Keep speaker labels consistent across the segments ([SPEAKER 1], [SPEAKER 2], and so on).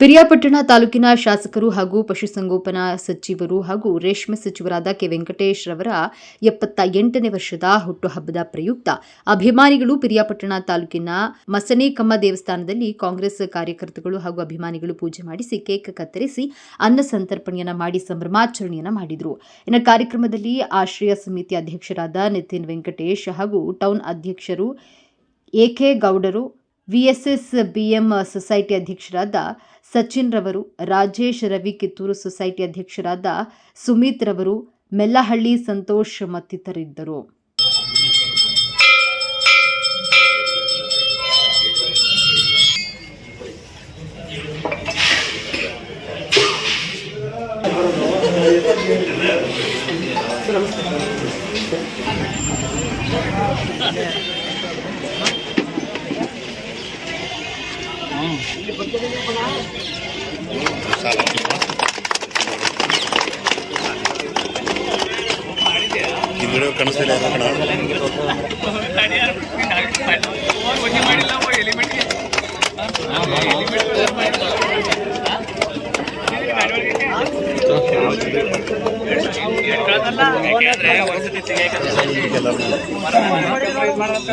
[SPEAKER 1] ಪಿರಿಯಾಪಟ್ಟಣ ತಾಲೂಕಿನ ಶಾಸಕರು ಹಾಗೂ ಪಶುಸಂಗೋಪನಾ ಸಚಿವರು ಹಾಗೂ ರೇಷ್ಮೆ ಸಚಿವರಾದ ಕೆ ವೆಂಕಟೇಶ್ ರವರ ಎಪ್ಪತ್ತ ಎಂಟನೇ ವರ್ಷದ ಹುಟ್ಟುಹಬ್ಬದ ಪ್ರಯುಕ್ತ ಅಭಿಮಾನಿಗಳು ಪಿರಿಯಾಪಟ್ಟಣ ತಾಲೂಕಿನ ಮಸನೇಕಮ್ಮ ದೇವಸ್ಥಾನದಲ್ಲಿ ಕಾಂಗ್ರೆಸ್ ಕಾರ್ಯಕರ್ತರು ಹಾಗೂ ಅಭಿಮಾನಿಗಳು ಪೂಜೆ ಮಾಡಿಸಿ ಕೇಕ್ ಕತ್ತರಿಸಿ ಅನ್ನ ಸಂತರ್ಪಣೆಯನ್ನು ಮಾಡಿ ಸಂಭ್ರಮಾಚರಣೆಯನ್ನು ಮಾಡಿದರು. ಇನ್ನು ಕಾರ್ಯಕ್ರಮದಲ್ಲಿ ಆಶ್ರಯ ಸಮಿತಿ ಅಧ್ಯಕ್ಷರಾದ ನಿತಿನ್ ವೆಂಕಟೇಶ್ ಹಾಗೂ ಟೌನ್ ಅಧ್ಯಕ್ಷರು ಎಕೆ ಗೌಡರು ವಿಎಸ್ಎಸ್ ಬಿಎಂ ಸೊಸೈಟಿ ಅಧ್ಯಕ್ಷರಾದ ಸಚಿನ್ ರವರು, ರಾಜೇಶ್ ರವಿ ಕಿತ್ತೂರು ಸೊಸೈಟಿ ಅಧ್ಯಕ್ಷರಾದ ಸುಮಿತ್ ರವರು, ಮೆಲ್ಲಹಳ್ಳಿ ಸಂತೋಷ್ ಮತ್ತಿತರಿದ್ದರು.
[SPEAKER 2] ವಿಡಿಯೋ ಕಾಣಿಸ್ತಿಲ್ಲ ಕಣ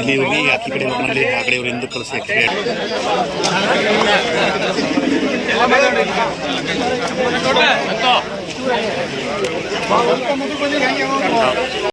[SPEAKER 2] ಇಲ್ಲಿ ಹೋಗಿ ಆ ಕಡೆ ಕಳಿಸಿ 好，我们这边就先讲讲。